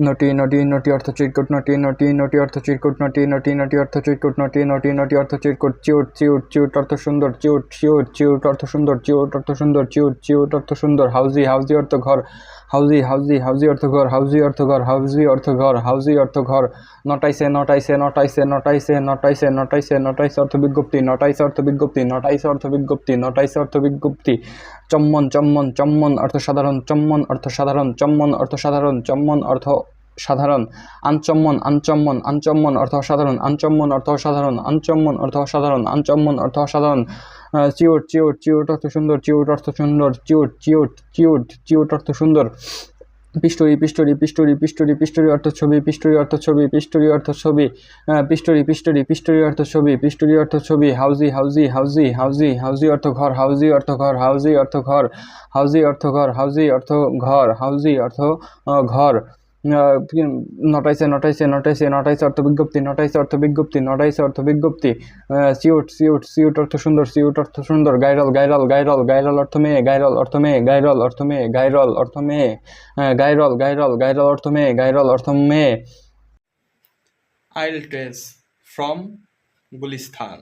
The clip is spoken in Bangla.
নটি নটি নটি অর্থ চিরকুট নটি নটি নটি অর্থ চিরকুট নটি নটি নটি অর্থ চিরকুট নটি নটি নটি অর্থ চিরকুট চিউট চিউট চিউট অর্থ সুন্দর, চিউট চিউট চিউট অর্থ সুন্দর, চিউট অর্থ সুন্দর, চিউট চিউট অর্থ সুন্দর, হাউজি হাউজি অর্থ ঘর, হাউজি হাউজি হাউজি অর্থ ঘর, হাউজি অর্থ ঘর, হাউজি অর্থ ঘর, হাউজি অর্থ ঘর নটাইসে নটাইসে নটাইসে নটাইসে নটাইসে নটাইসে নটাইসে অর্থ বিজ্ঞপ্তি নটাইসে অর্থ বিজ্ঞপ্তি নটাইসে অর্থ বিজ্ঞপ্তি নটাইসে অর্থ বিজ্ঞপ্তি চম্মন চম্মন চম্মন অর্থ সাধারণ চম্মন অর্থ সাধারণ চম্মন অর্থ সাধারণ চম্মন অর্থ সাধারণ আনচম্মন আনচম্মন আনচম্মন অর্থ অসাধারণ আনচম্মন অর্থ অসাধারণ আনচম্মন অর্থ অসাধারণ আনচম্মন অর্থ অসাধারণ চিউট চিউট চিউট অর্থ সুন্দর চিউট অর্থ সুন্দর চিউট চিউট চিউট চিউট অর্থ সুন্দর পিস্টরি পিস্টরি পিস্টরি পিস্টরি পিস্টরি অর্থ ছবি, পিস্টরি অর্থ ছবি, পিস্টরি অর্থ ছবি পিস্টোরি, পিস্টরি পিস্টরি অর্থ ছবি, পিস্টরি অর্থ ছবি, হাউজি হাউজি হাউজি হাউজি হাউজি অর্থ ঘর, হাউজি অর্থ ঘর, হাউজি অর্থ ঘর, হাউজি অর্থ ঘর, হাউজি অর্থ ঘর, হাউজি অর্থ ঘর। নটাইসে নটাইসে নটাইসে নটাইসে অর্থ বিজ্ঞপ্তি নটাইসে অর্থ বিজ্ঞপ্তি নটাইসে অর্থ বিজ্ঞপ্তি সিউট সিউট সিউট অর্থ সুন্দর সিউট অর্থ সুন্দর, গাইরল গাইরল গাইরল গাইরল অর্থ মেয়ে, গাইরল অর্থ মেয়ে, গাইরল অর্থ মেয়ে, গাইরল অর্থ মেয়ে গাইরল গাইরল গাইরল অর্থ মেয়ে, গাইরল অর্থ মেয়ে I'll trace from Gulistan.